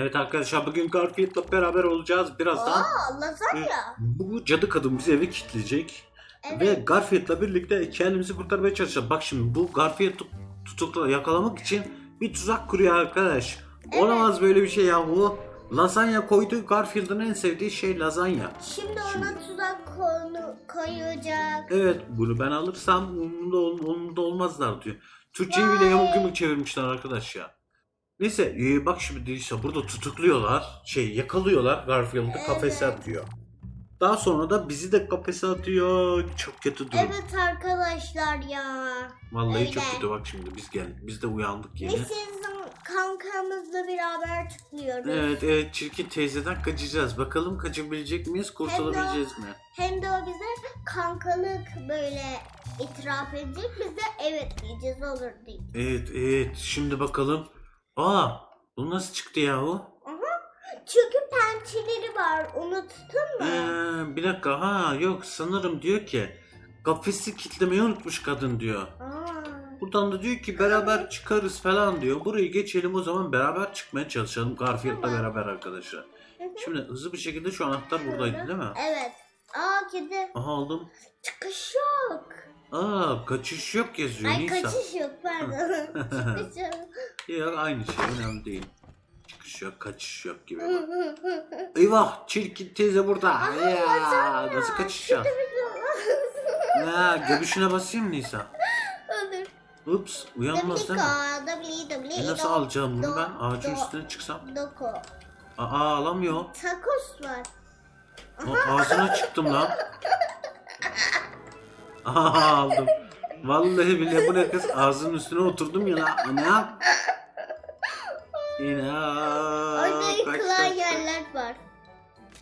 Evet arkadaşlar bugün Garfield'la beraber olacağız. Birazdan Aa lasagna. bu cadı kadın bizi eve kilitleyecek. Ve Evet. Garfield'la birlikte kendimizi kurtarmaya çalışacağız. Bak şimdi bu Garfield tut- tutuklu yakalamak için bir tuzak kuruyor arkadaş. Evet. Olamaz böyle bir şey ya bu. Lazanya koydu. Garfield'ın en sevdiği şey lazanya. Şimdi ona Şimdi- tuzak konu koyacak. Evet bunu ben alırsam umurumda, ol, umurumda olmazlar diyor. Türkçeyi bile yamuk yumuk çevirmişler arkadaş ya. Neyse e, bak şimdi işte burada tutukluyorlar. Şey yakalıyorlar Garfield'ı kafese atıyor. Daha sonra da bizi de kafese atıyor. Çok kötü durum. Evet arkadaşlar ya. Vallahi çok öyle. kötü bak şimdi biz gel biz de uyandık Biz yeni. sizin kankamızla beraber çıkıyoruz. Evet evet çirkin teyzeden kaçacağız. Bakalım kaçabilecek miyiz kurtulabileceğiz mi? Hem de o bize kankalık böyle itiraf edecek. Biz de evet diyeceğiz olur diyeceğiz. Evet evet şimdi bakalım. Aa bu nasıl çıktı yahu? Çünkü pençeleri var. Unuttun mu? Ee, bir dakika ha yok sanırım diyor ki kafesi kitlemeyi unutmuş kadın diyor. Aa. Buradan da diyor ki beraber çıkarız falan diyor. Burayı geçelim o zaman beraber çıkmaya çalışalım Garfield'la Tamam. beraber arkadaşlar. Şimdi hızlı bir şekilde şu anahtar buradaydı değil mi? Evet. Aa kedi. Aha aldım. Çıkış yok. Aa kaçış yok yazıyor Ay Nisa. kaçış yok pardon. Çıkış yok. Ya aynı şey önemli değil. Çıkış yok kaçış yok gibi. Eyvah çirkin teyze burada. ya, nasıl kaçacağız? Ha, göbüşüne basayım Nisa? Olur. Ups uyanmaz değil mi? E nasıl alacağım bunu ben? Ağacın üstüne çıksam. Doko. Aa alamıyor. Takos var. O, ağzına çıktım lan. Aha aldım. Vallahi bile bu ne kız ağzının üstüne oturdum ya lan. Ana. Yine Orada yıkılan kaç yerler var.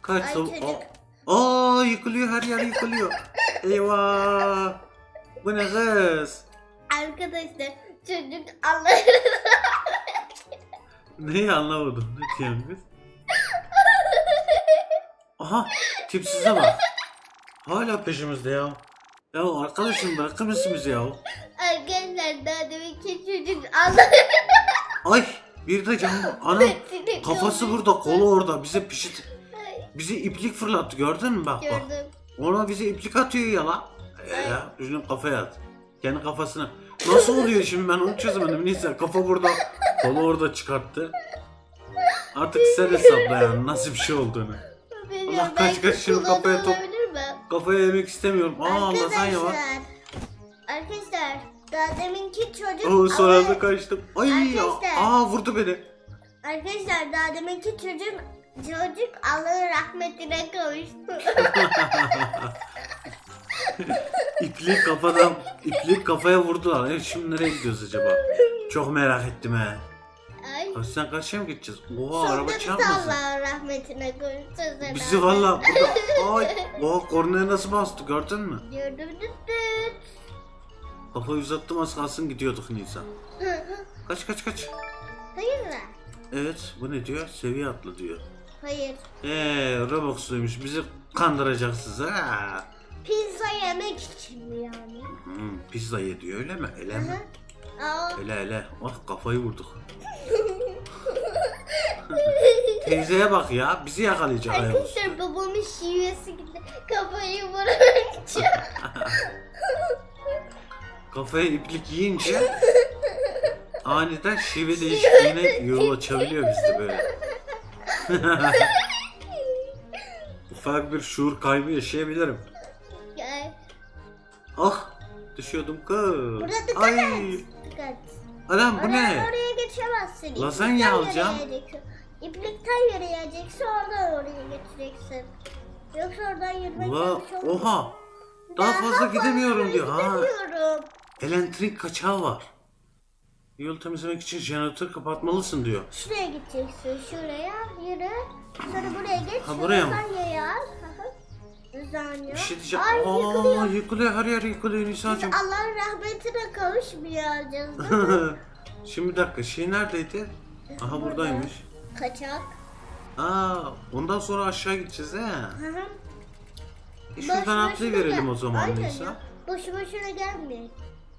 kaç Ay tavuk- çocuk. Aa yıkılıyor her yer yıkılıyor. Eyvah. Bu ne kız? Arkadaşlar çocuk Allah'ın Neyi anlamadım. Ne diyorsun kız? Aha tipsize bak. Hala peşimizde ya. Ya arkadaşım bırakır mısın bizi ya? Arkadaşlar daha deminki çocuk Allah'ın Ay bir de canım anam kafası burada kolu orada bize pişit bize iplik fırlattı gördün mü bak bak. Gördüm. Ona bize iplik atıyor ya lan. Ee, ya şunu kafaya at. Kendi kafasına. Nasıl oluyor şimdi ben onu çözemedim. Neyse kafa burada. Kolu orada çıkarttı. Artık sen hesapla yani nasıl bir şey olduğunu. Bilmiyorum, Allah kaç belki kaç şunu kafaya mi? Kafaya yemek istemiyorum. Aa lazanya var. Arkadaşlar. Arkadaşlar daha deminki çocuk Oo sonra da Allah- kaçtım. Ay. Arkadaşlar. Aa vurdu beni. Arkadaşlar daha deminki çocuk çocuk Allah'ın rahmetine kavuştu. İplik kafadan, iplik kafaya vurdular. Evet, şimdi nereye gidiyoruz acaba? Çok merak ettim he. Sen karşıya mı gideceğiz? Oha Sonunda araba bizi çarpmasın. Allah'ın rahmetine kavuştu. Bizi valla burada ay oha kornaya nasıl bastı gördün mü? Gördüm düt düt. Kafayı uzattım az kalsın gidiyorduk Nisa. Kaç kaç kaç. Hayır mı? Evet bu ne diyor? Seviye atla diyor. Hayır. Eee Robux'luymuş bizi kandıracaksınız ha. Pizza yemek için mi yani? Hmm, pizza ye diyor öyle mi? Ele mi? Aa. Ele ele. Ah kafayı vurduk. Teyzeye bak ya bizi yakalayacak. Arkadaşlar babamın şivesi gitti. Kafayı vurunca. Kafaya iplik yiyince aniden şive değişikliğine yol açabiliyor bizde böyle. Ufak bir şuur kaybı yaşayabilirim. Gel. Ah düşüyordum kız. Burada dikkat Ay. et. Dikkat. Anam bu Oraya, ne? oraya geçemezsin. Lazanya alacağım. yürüyeceksin. İplikten yürüyeceksin oradan oraya geçeceksin. Yoksa oradan yürümek Ula, olur. oha. Daha fazla gidemiyorum diyor. Ha, Gidemiyorum. elektrik kaçağı var. Yol temizlemek için jeneratör kapatmalısın diyor. Şuraya gideceksin. Şuraya yürü. Sonra buraya geç. Ha, buraya mı? Lazanya. Bir şey diyeceğim. Ay Aa, yıkılıyor. yıkılıyor her yer yıkılıyor Biz Nisa'cığım. Allah'ın rahmetine kavuşmayacağız? Şimdi bir dakika şey neredeydi? Aha Burada. buradaymış. Kaçak. Aa, ondan sonra aşağı gideceğiz he. Hı hı. E şuradan Boş atlayıverelim boşuna o gel. zaman Aynen Nisa. ya. Boşu boşuna gelmeyin.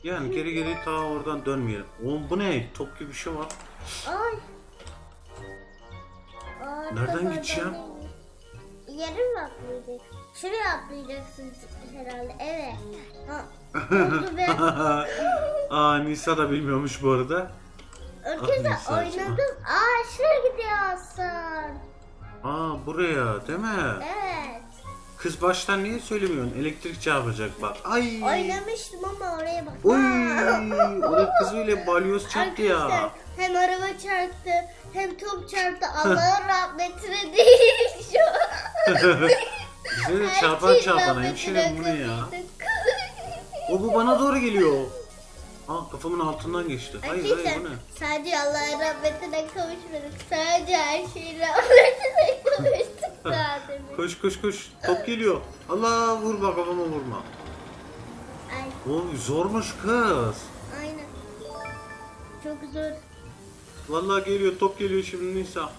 Yani geri geri ta oradan dönmeyelim. Oğlum bu ne? Top gibi bir şey var. Ay. Nereden gideceğim? Yere mi atlayacak? Şuraya atlayacaksın herhalde. Evet. Ha, oldu be. Aa Nisa da bilmiyormuş bu arada. Arkadaşlar Nisa, oynadım. Aa şuraya. Aa buraya değil mi? Evet. Kız baştan niye söylemiyorsun? Elektrik çarpacak bak. Ay. Oynamıştım ama oraya bak. Oy. Orada kız öyle balyoz çarptı Arkadaşlar ya. hem araba çarptı hem top çarptı. Allah'ın rahmetine değil şu an. Bize de çarpan çarpan hemşire bu ne ya? O bu bana doğru geliyor. Aa kafamın altından geçti. Hayır hayır Arkadaşlar bu ne? sadece Allah'ın rahmetine kavuşmadık. Sadece her şeyin rahmetine kavuştuk zaten. Koş koş koş. Top geliyor. Allah vurma kafama vurma. Ay, Oğlum zormuş kız. aynen. Çok zor. Vallahi geliyor top geliyor şimdi Nisa.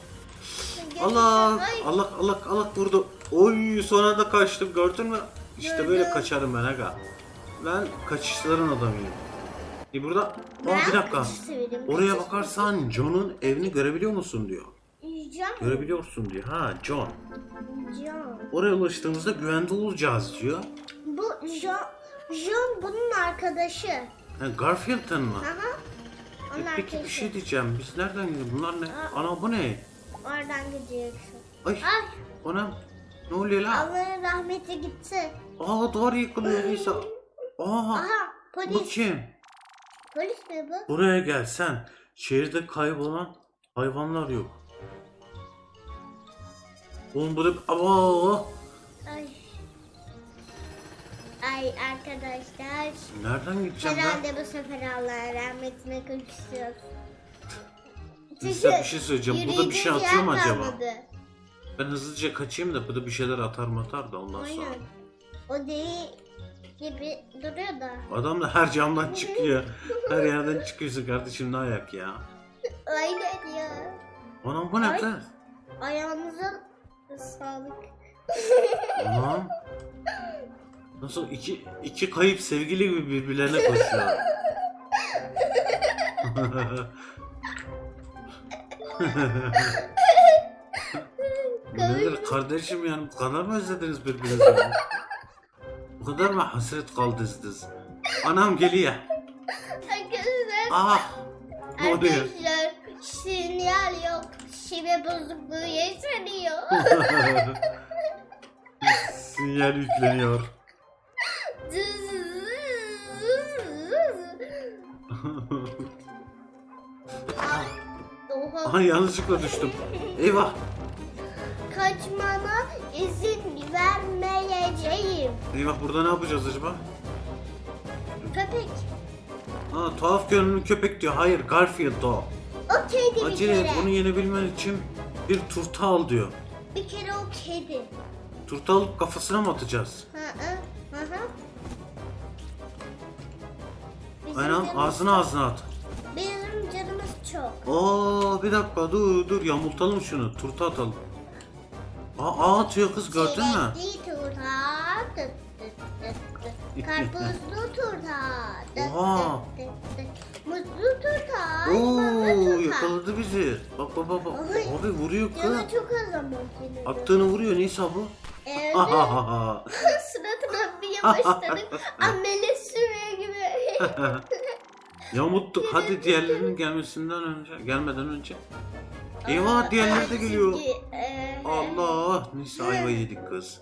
Gerçekten, Allah ay. Allah Allah Allah vurdu. Oy sonra da kaçtım gördün mü? İşte Gördüm. böyle kaçarım ben aga. Ben kaçışların adamıyım. E burada Ben bir dakika. kaçış severim, Oraya bakarsan John'un evini görebiliyor musun diyor. Yiyeceğim. Görebiliyorsun diyor. Ha John. Yiyeceğim. Oraya ulaştığımızda güvende olacağız diyor. Bu John, John bunun arkadaşı. Ha, Garfield'ın mı? Aha. E, Onun peki bir arkadaşı. şey diyeceğim. Biz nereden gidiyoruz? Bunlar ne? Ana bu ne? Oradan gidiyorsun. Ay Ay ona ne oluyor lan? Allah'ın rahmeti gitti. Aa duvar yıkılıyor Nisa. Aa Aha bu polis. kim? Polis mi bu? Buraya gel sen. Şehirde kaybolan hayvanlar yok. Oğlum bu da... Aa, Ay. Ay arkadaşlar. nereden gideceğim ben? Herhalde bu sefer Allah'ın rahmetine kavuşacağız. Nisa bir şey söyleyeceğim. Bu da bir şey atıyor mu acaba? Ben hızlıca kaçayım da bu da bir şeyler atar matar da ondan sonra. Aynen. O değil gibi duruyor da. Adam da her camdan çıkıyor. Her yerden çıkıyorsun kardeşim ne ayak ya. Aynen ya. Anam bu ne Ay. kız? Ayağınıza sağlık. Anam. Nasıl iki, iki kayıp sevgili gibi birbirlerine koşuyor. Bu Nedir kardeşim yani bu kadar mı özlediniz birbirinizi? Bu kadar mı hasret kaldınız? Anam geliyor. Arkadaşlar, Ah! Ne oluyor? arkadaşlar sinyal yok. Şive bozukluğu yaşanıyor. Sinyal yükleniyor. Oha. Aha yanlışlıkla düştüm. Eyvah. Kaçmana izin vermeyeceğim. Eyvah burada ne yapacağız acaba? Köpek. Aa tuhaf görünümlü köpek diyor. Hayır Garfield o. O kedi bir Acele et kere. bunu yenebilmen için bir turta al diyor. Bir kere o kedi. Turta alıp kafasına mı atacağız? Hı hı. Hı hı. Bizim Aynen canımız ağzına ağzına at. Bizim canımız çok. Oo bir dakika dur dur yamultalım şunu. Turta atalım. Aa, aa atıyor kız gördün mü? Çilekli Tıt tıt tıt tıt. Karpuzlu turta. Tıt Oha. Muzlu turta. Oo turta. yakaladı bizi. Bak bak bak. bak. Ay. Abi vuruyor kız. Canı çok az ama senin. Attığını vuruyor Nisa bu. Ahahaha. Suratına bir başladık. Amele sürüyor gibi. Yamuttuk. Hadi diğerlerinin gelmesinden önce, gelmeden önce. Eyvah diğerleri de geliyor. Allah. Nisa ayva yedik kız.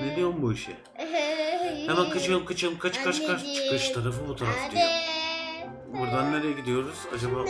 Ne diyorsun bu işe? Hemen kaçalım kaçalım kaç kaç kaç. Çıkış tarafı bu taraf diyor. Buradan nereye gidiyoruz acaba?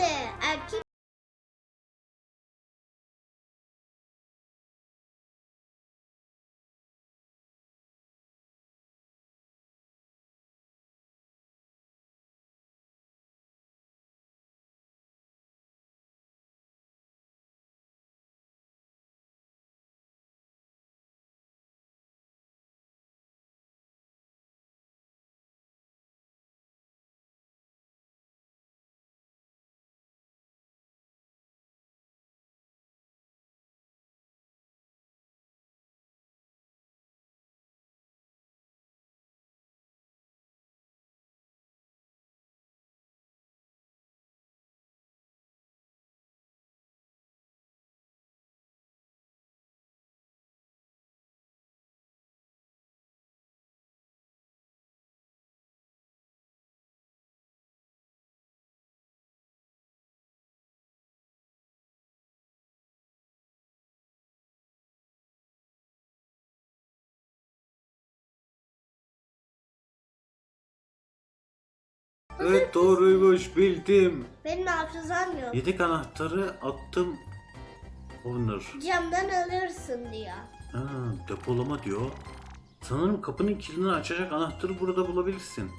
Evet doğruymuş bildim. Benim hafızam yok. Yedek anahtarı attım. Owner. Camdan alırsın diyor. Ha, depolama diyor. Sanırım kapının kilidini açacak anahtarı burada bulabilirsin.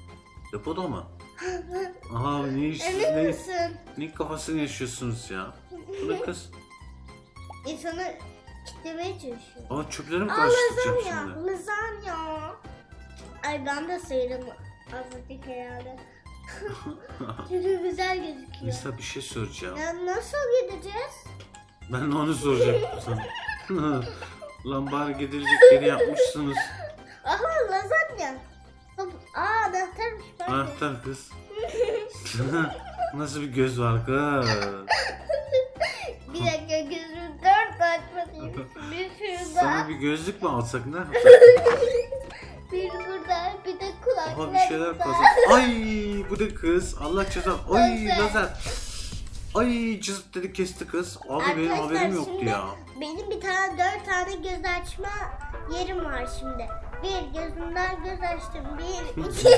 Depoda mı? Aha ne iş, Emin ne, misin? ne kafasını yaşıyorsunuz ya? Bu da kız. İnsanı kitlemeye çalışıyor. Aa çöpleri mi Aa karıştıracağım lazanya. şimdi? Lazanya. Ay ben de sayırım azıcık herhalde. Çünkü güzel gözüküyor. Mesela bir şey soracağım. Ya nasıl gideceğiz? Ben de onu soracaktım sana. Lan bari gidilecek yeri yapmışsınız. Aha lazanya. Aa anahtarmış bak. Anahtar kız. Nasıl bir göz var kız? Bir dakika gözümü dört açmalıyım. Bir şurada, Sana bir gözlük mü alsak ne yapsak? bir burada, de kulaklarımda. Aha bir şeyler kazan. Ay bu da kız. Allah cezan. Ay Lazer. lazer. Ay cızıt dedi kesti kız. Abi benim Arkadaşlar, haberim yoktu şimdi ya. Benim bir tane dört tane göz açma yerim var şimdi. Bir gözümden göz açtım. Bir, iki,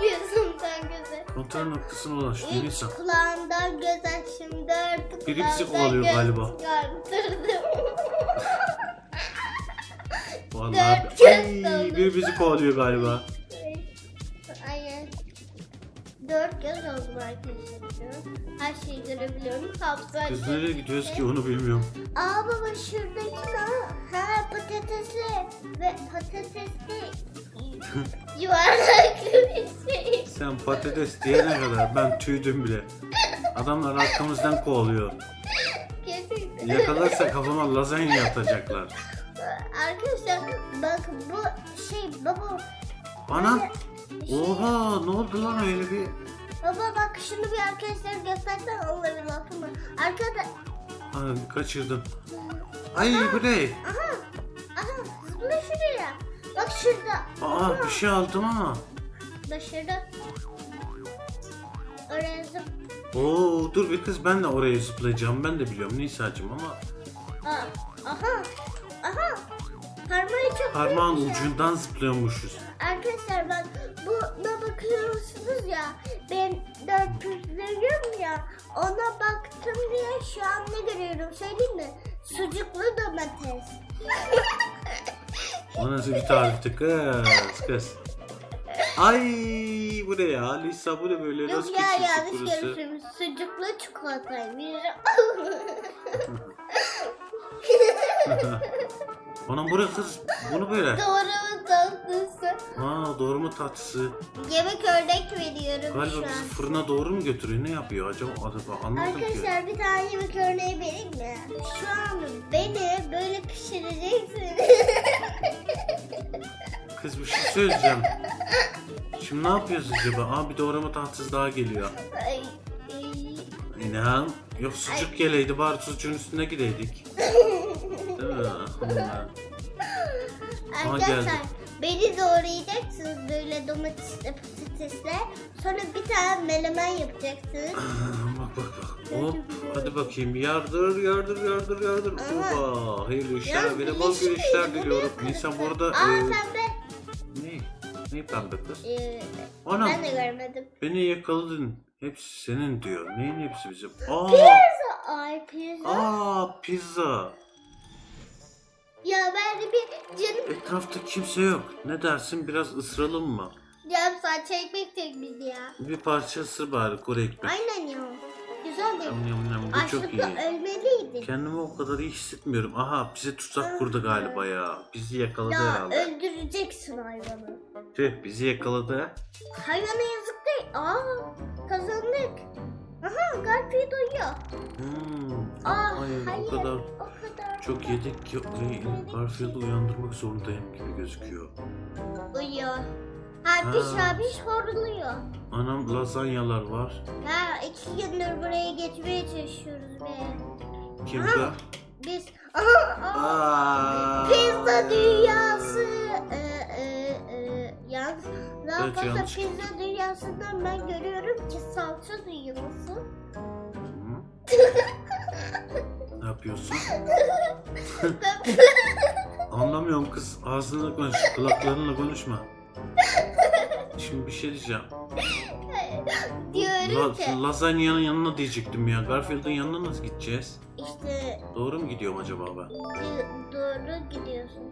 gözümden göze. Kontrol noktasına ulaştı. Üç Neyse. kulağımdan göz açtım. Dört Biri bizi kulağımdan kovalıyor göz galiba. çıkarttırdım. Vallahi. Dört göz Ay oldu. biri bizi kovalıyor galiba. Aynen. Dört göz oldum arkadaşlar. Her şeyi görebiliyorum. Hafıza Kız nereye gidiyoruz ki onu bilmiyorum. Aa baba şuradaki ne? Ha patatesli ve patatesli yuvarlak bir şey. Sen patates diyene kadar ben tüydüm bile. Adamlar arkamızdan kovalıyor. Gerçekten. Yakalarsa kafama lazanya atacaklar. Arkadaşlar bak bu şey baba. Bana şey- oha ne oldu lan öyle bir Baba bak şunu bir arkadaşlar göstersen onların lafını. Arkada Aa, kaçırdım. Ay bu ne? aha aha zıpla şuraya. Bak şurada. Aa bir şey aldım ama. Başarı. Oraya zıp. Oo dur bir kız ben de oraya zıplayacağım. Ben de biliyorum Nisa'cığım ama Aa, aha. Aha. Parmağı çok parmağın büyük ya. ucundan zıplıyormuşuz. Arkadaşlar bak buna bakıyorsunuz ya ben dört püflüyorum ya ona baktım diye şu an ne görüyorum söyleyeyim mi? Sucuklu domates. O nasıl bir tarifti kız kız. Ay bu ne ya? Lisa bu ne böyle? Yok Nasıl ya yanlış görmüşüm. Sucuklu çikolataymış. Anam burası kız. Bunu böyle. Doğru mu tatlısı? Ha doğru mu tatlısı? Yemek örnek veriyorum Galiba şu bizi an. fırına doğru mu götürüyor? Ne yapıyor acaba? Acaba anlamadım ki. Arkadaşlar bir tane yemek örneği vereyim mi? Şu an beni böyle pişireceksiniz. Kız bir şey söyleyeceğim. Şimdi ne yapıyoruz acaba? Aa bir doğrama tahtası daha geliyor. Ay, ay. İnan. Yok sucuk geleydi bari sucuğun üstüne gideydik. Değil mi? Aha, geldi. beni doğrayacaksınız böyle domatesle patatesle. Sonra bir tane melemen yapacaksınız. bak bak bak. Hop hadi bakayım. Yardır yardır yardır yardır. Ama- Oba hayırlı işler. Yalnız Böyle bol değil, diliyorum. Nisan bu arada Aa e, pembe. ne? Ne pembe kız? Ee, Anam ben de görmedim. beni yakaladın. Hepsi senin diyor. Neyin hepsi bizim? Aa, Pizza. Ay pizza. aa pizza. Ya ben de bir canım Etrafta kimse yok. Ne dersin biraz ısıralım mı? canım saç ekmek tek bizi ya. Bir parça ısır bari kuru ekmek. Aynen ya. Güzel değil. Yam yam yam bu çok iyi. Açlıkla ölmeliydik. Kendimi o kadar iyi hissetmiyorum. Aha bize tuzak kurdu galiba ya. Bizi yakaladı Ya herhalde. öldüreceksin hayvanı. Tüh bizi yakaladı. Hayvana yazık değil. Aa kazandık. Aha Garfield uyuyor. Hmm. Aa hayır, hayır. o kadar o kadar. Çok yedik ki e, Garfield'ı uyandırmak zorundayım gibi gözüküyor. Uyuyor. Ha piş Ha. ha piş horluyor. Anam lazanyalar var. Ha iki gündür buraya geçmeye çalışıyoruz be. Kimde? Biz aha, aha. Aa. Pizza dünyası. Ee, e, e, yalnız daha Evet, fazla yanlış. pizza dünyasından ben görüyorum ki salça dünyası. Hı? yapıyorsun? Anlamıyorum kız. Ağzınla konuş, kulaklarınla konuşma. Şimdi bir şey diyeceğim. Diyorum ki La, lazanyanın yanına diyecektim ya. Garfield'ın yanına nasıl gideceğiz? işte Doğru mu gidiyorum acaba ben? doğru gidiyorsun.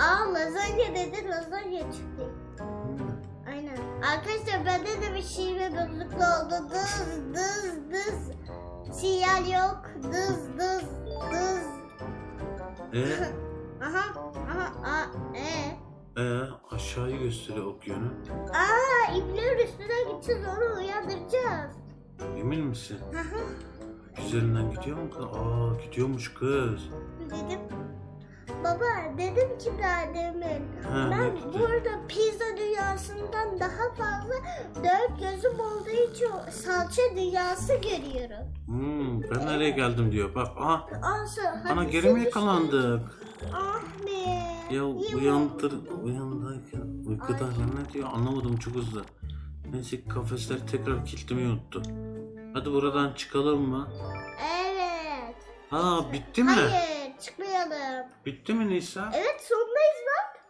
Aa lazanya dedi lazanya çıktı. Aynen. Arkadaşlar bende de bir şive bozukluk oldu. Dız dız dız. Sinyal yok. Dız dız dız. E, Aha aha aa e. e, aşağıyı gösteriyor ok yönü. Aa iplerin üstüne gideceğiz onu uyandıracağız. Emin misin? Aha Güzelinden gidiyor mu kız? Aa gidiyormuş kız. dedim. Baba dedim ki daha demin Ha, ben burada pizza dünyasından daha fazla dört gözüm olduğu için salça dünyası görüyorum. Hmm, ben nereye geldim diyor. Bak aha. Asıl Ana geri mi yakalandık? Ah be. Ya uyandır, uyandayken uykuda ne diyor anlamadım çok hızlı. Neyse kafesler tekrar kilitlemeyi unuttu. Hadi buradan çıkalım mı? Evet. Aa bitti mi? Hayır çıkmayalım. Bitti mi Nisa? Evet sondayız bak.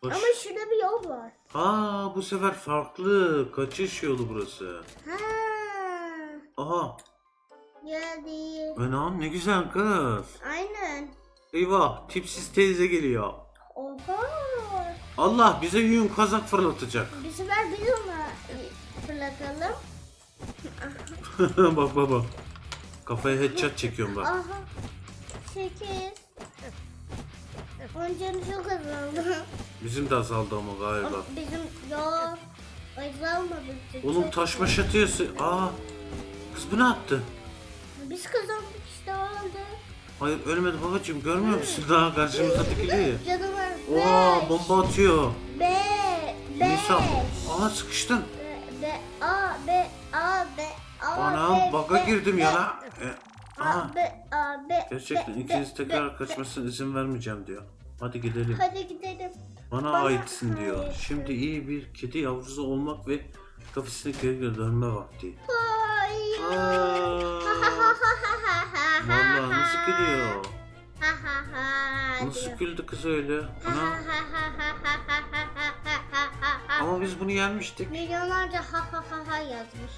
Hoş. Ama şurada bir yol var. Aa bu sefer farklı. Kaçış yolu burası. Ha. Aha. Geldi. Anam ne güzel kız. Aynen. Eyvah tipsiz teyze geliyor. Oha. Allah bize yün kazak fırlatacak. Bir sefer biz ona fırlatalım. bak bak bak. Kafaya headshot çekiyorum bak. Aha. Sekiz. Onun canı çok azaldı. Bizim de azaldı ama galiba. Ama Bizim yok. Azalmadı. Oğlum Çok- taş maş atıyorsun. Aa. Kız bu ne yaptı? Biz kazandık işte oldu. Hayır ölmedi babacığım görmüyor musun? Daha karşımızda dikiliyor. ya. Canı var. Oha Beş. bomba atıyor. B. B. Nisa. Aa sıkıştın. B. A. B. A. B. A. Anam B, baga girdim B, ya la. E. Abi, abi. Gerçekten ikiniz tekrar kaçmasına izin vermeyeceğim diyor. Hadi gidelim. Hadi gidelim. Bana, Bana aitsin hayır. diyor. Şimdi iyi bir kedi yavrusu olmak ve kafesine geri dönme vakti. Hayır. Valla nasıl gülüyor? nasıl güldü kız öyle? Ana. Ama biz bunu yenmiştik. Milyonlarca ha ha ha ha yazmış.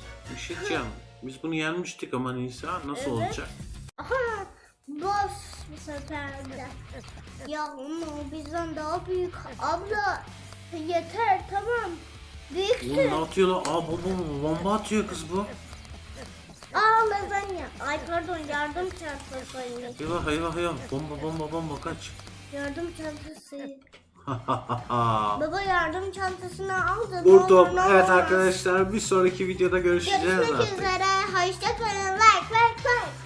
Bir. Biz bunu yenmiştik ama Nisa nasıl Evet. olacak? Aha boss bu sefer de. Ya ama o bizden daha büyük. Abla yeter tamam. Oğlum Büyüksün. ne atıyor lan? Aa bomba, bomba atıyor kız bu. Aa lazanya. Ay pardon yardım çantası. Eyvah eyvah eyvah. Bomba bomba bomba kaç. Yardım çantası. Baba yardım çantasını aldı. Vurdum. Evet arkadaşlar bir sonraki videoda görüşeceğiz Görüşmek artık. üzere. Hoşçakalın. Like like like.